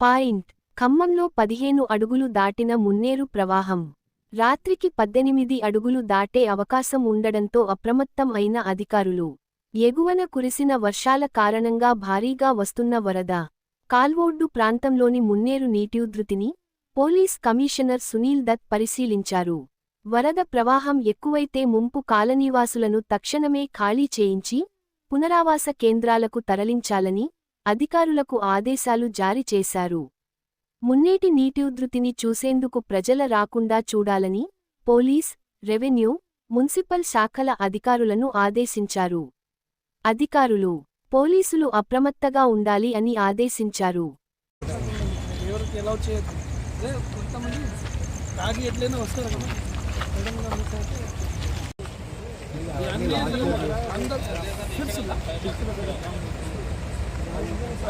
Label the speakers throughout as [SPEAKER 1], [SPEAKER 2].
[SPEAKER 1] Point. ఖమ్మంలో పదిహేను అడుగులు దాటిన మున్నేరు ప్రవాహం. రాత్రికి పద్దెనిమిది అడుగులు దాటే అవకాశం ఉండడంతో అప్రమత్తం అయిన అధికారులు. ఎగువన కురిసిన వర్షాల కారణంగా భారీగా వస్తున్న వరద. కాల్వోడ్డు ప్రాంతంలోని మున్నేరు నీటిఉధృతిని పోలీస్ కమిషనర్ సునీల్ దత్ పరిశీలించారు. వరద ప్రవాహం ఎక్కువైతే ముంపు కాలనీవాసులను తక్షణమే ఖాళీ చేయించి పునరావాస కేంద్రాలకు తరలించాలని అధికారులకు ఆదేశాలు జారీ చేశారు. మున్నేటి నీటి ఉధృతిని చూసేందుకు ప్రజల రాకుండా చూడాలని పోలీస్ రెవెన్యూ మున్సిపల్ శాఖల అధికారులను ఆదేశించారు. అధికారులు పోలీసులు అప్రమత్తగా ఉండాలి అని ఆదేశించారు.
[SPEAKER 2] అందరూ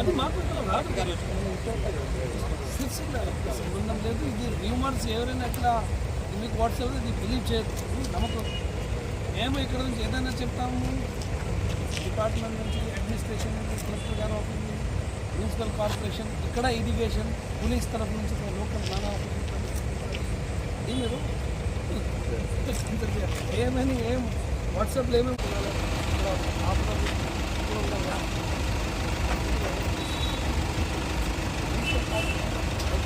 [SPEAKER 2] అది మాకు రాదు సంబంధం లేదు. ఇది రూమర్స్ ఎవరైనా ఎట్లా మీకు వాట్సాప్ ఇది బిలీవ్ చేయదు నమ్మకం. మేము ఇక్కడ నుంచి ఏదైనా చెప్తాము. డిపార్ట్మెంట్ నుంచి అడ్మినిస్ట్రేషన్ నుంచి కలెక్టర్ గారు ఆఫీస్ మున్సిపల్ కార్పొరేషన్ ఇక్కడ ఇరిగేషన్ పోలీస్ తరఫు నుంచి లోకల్ నానా ఇది మీరు ఏమని ఏం వాట్సాప్లో ఏమేమి రాత్రి